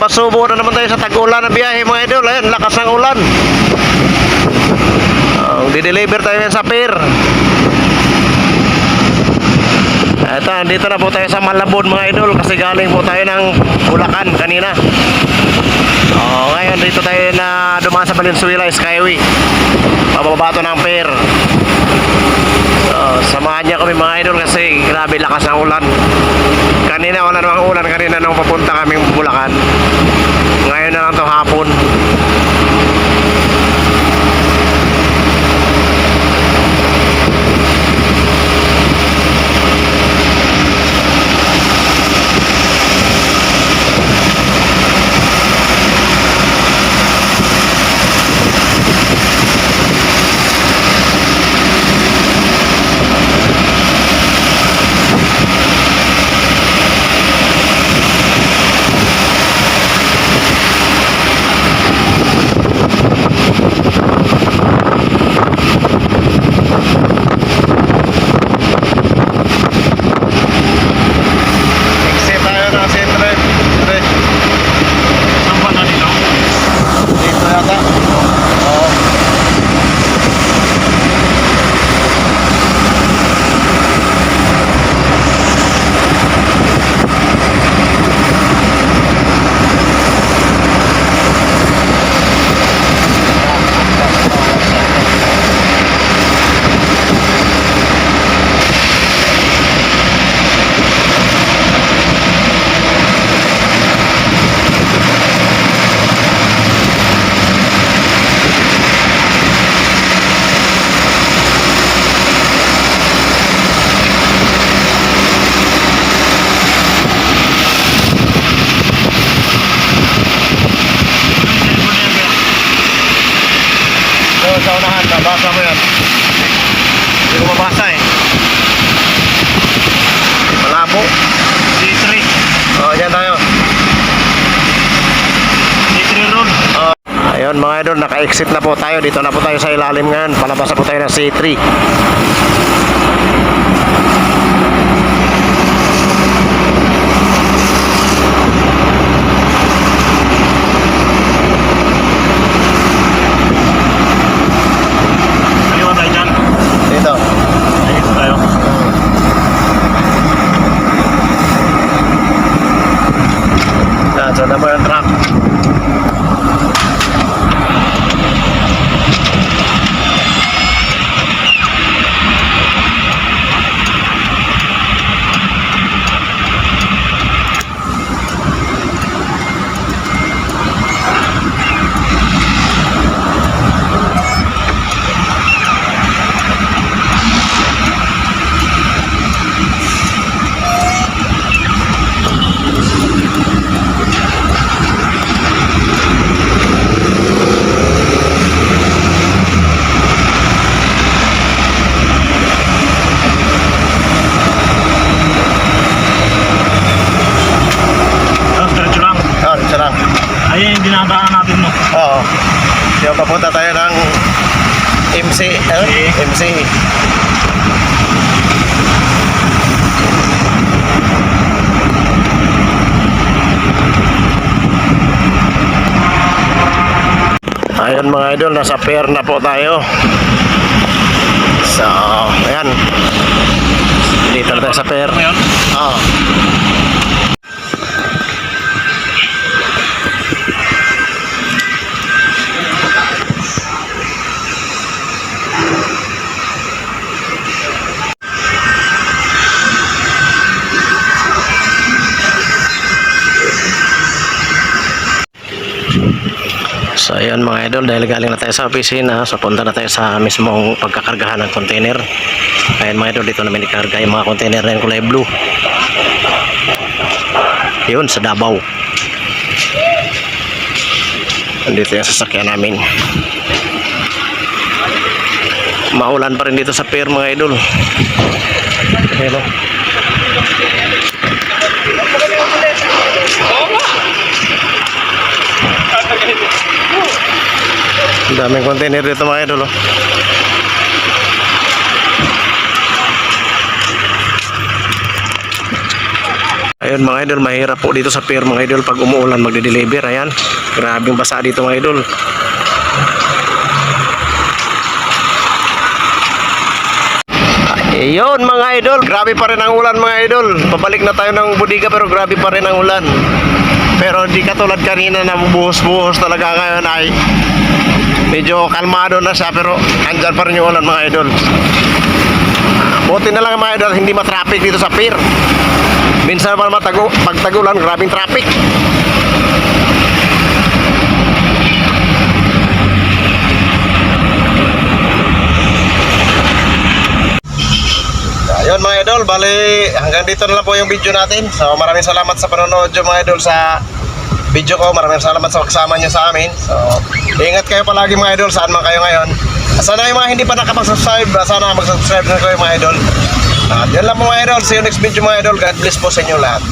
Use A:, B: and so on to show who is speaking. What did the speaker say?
A: Napasubo na naman tayo sa tag-ulan na biyahe mga idol. Ayun, lakas ng ulan. Ang di-deliver tayo sa pier. Ito, dito na po tayo sa Malabon mga idol kasi galing po tayo ng Bulacan kanina. Oh, ngayon dito tayo na dumaan sa Valenzuela Skyway. Pababa to ng pier. So, samahan niya kami mga idol kasi grabe lakas ng ulan. Kanina wala namang ulan kanina nung papunta kaming Bulacan. Unahan, nabasa mo yan. Hindi ko mabasa eh. Malabo.
B: D3.
A: Oo, dyan tayo.
B: D3 road.
A: Oh. Ayun mga idol, naka-exit na po tayo. Dito na po tayo sa ilalim ngayon. Palabas na po tayo ng C3.
B: Kaliwa tayo dyan.
A: Dito.
B: Dito tayo.
A: Nasa na po
B: Ayun yung dinadaanan natin mo.
A: Oo. Yung papunta tayo ng MC. Ano? MC. Ayun mga idol, nasa pair na po tayo. So, ayan. Dito na tayo sa pair.
B: Ngayon,
A: Oo. So ayan mga idol, dahil galing na tayo sa opisina, so punta na tayo sa mismong pagkakargahan ng container. Ayan mga idol, dito namin ikarga yung mga container na yung kulay blue. Yun, sa Davao. Andito yung sasakyan namin. Maulan pa rin dito sa pier mga idol. Ayan Ang daming container dito mga idol. Oh. Ayun mga idol, mahirap po dito sa pier mga idol pag umuulan magde-deliver. Ayan, grabing basa dito mga idol. Ayun mga idol, grabe pa rin ang ulan mga idol. Pabalik na tayo ng budiga pero grabe pa rin ang ulan. Pero di katulad kanina na buhos-buhos talaga ngayon ay medyo kalmado na siya pero andyan pa rin yung ulan mga idol. Buti na lang mga idol, hindi matraffic dito sa pier. Minsan naman matago, pag tagulan, grabing traffic. Ayun mga idol, bali hanggang dito na lang po yung video natin. So maraming salamat sa panonood yung mga idol sa video ko. Maraming salamat sa kasama nyo sa amin. So ingat kayo palagi mga idol saan man kayo ngayon. Sana yung mga hindi pa nakapag-subscribe, sana mag-subscribe na kayo mga idol. At yun lang po mga idol. See you next video mga idol. God bless po sa inyo lahat.